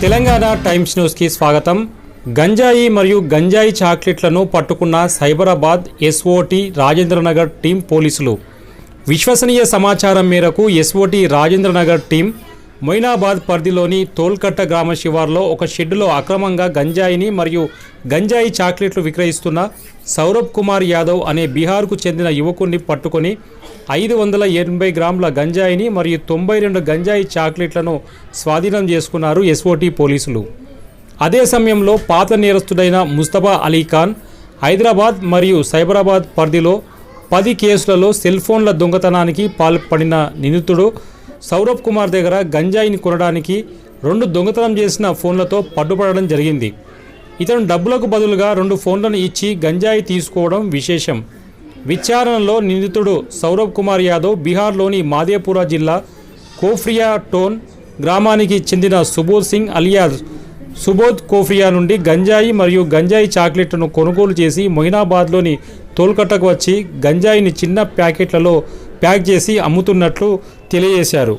Telangana times న్యూస్కి స్వాగతం. గంజాయి మరియు గంజాయి చాక్లెట్లను పట్టుకున్న సైబరాబాద్ ఎస్ఓటి రాజేంద్రనగర్ టీం పోలీసులు. విశ్వసనీయ సమాచారం మేరకు ఎస్ఓటి రాజేంద్రనగర్ టీం మొయినాబాద్ పరిధిలోని తోల్కట్ట గ్రామ శివార్లో ఒక షెడ్డులో అక్రమంగా గంజాయిని మరియు గంజాయి చాక్లెట్లు విక్రయిస్తున్న సౌరభ్ కుమార్ యాదవ్ అనే బీహార్కు చెందిన యువకుడిని పట్టుకొని ఐదు వందల ఎనభై గ్రాముల గంజాయిని మరియు తొంభై రెండు గంజాయి చాక్లెట్లను స్వాధీనం చేసుకున్నారు ఎస్ఓటీ పోలీసులు. అదే సమయంలో పాత నేరస్తుడైన ముస్తఫా అలీ ఖాన్ హైదరాబాద్ మరియు సైబరాబాద్ పరిధిలో పది కేసులలో సెల్ ఫోన్ల దొంగతనానికి పాల్పడిన నిందితుడు సౌరభ్ కుమార్ దగ్గర గంజాయిని కొనడానికి రెండు దొంగతనం చేసిన ఫోన్లతో పట్టుపడడం జరిగింది. ఇతను డబ్బులకు బదులుగా రెండు ఫోన్లను ఇచ్చి గంజాయి తీసుకోవడం విశేషం. విచారణలో నిందితుడు సౌరభ్ కుమార్ యాదవ్ బీహార్లోని మాదేపురా జిల్లా కోఫ్రియా టోన్ గ్రామానికి చెందిన సుబోధ్ సింగ్ అలియాజ్ సుబోధ్ కోఫ్రియా నుండి గంజాయి మరియు గంజాయి చాక్లెట్లను కొనుగోలు చేసి మొయినాబాద్లోని తోల్కట్టకు వచ్చి గంజాయిని చిన్న ప్యాకెట్లలో ప్యాక్ చేసి అమ్ముతున్నట్లు తెలియజేశారు.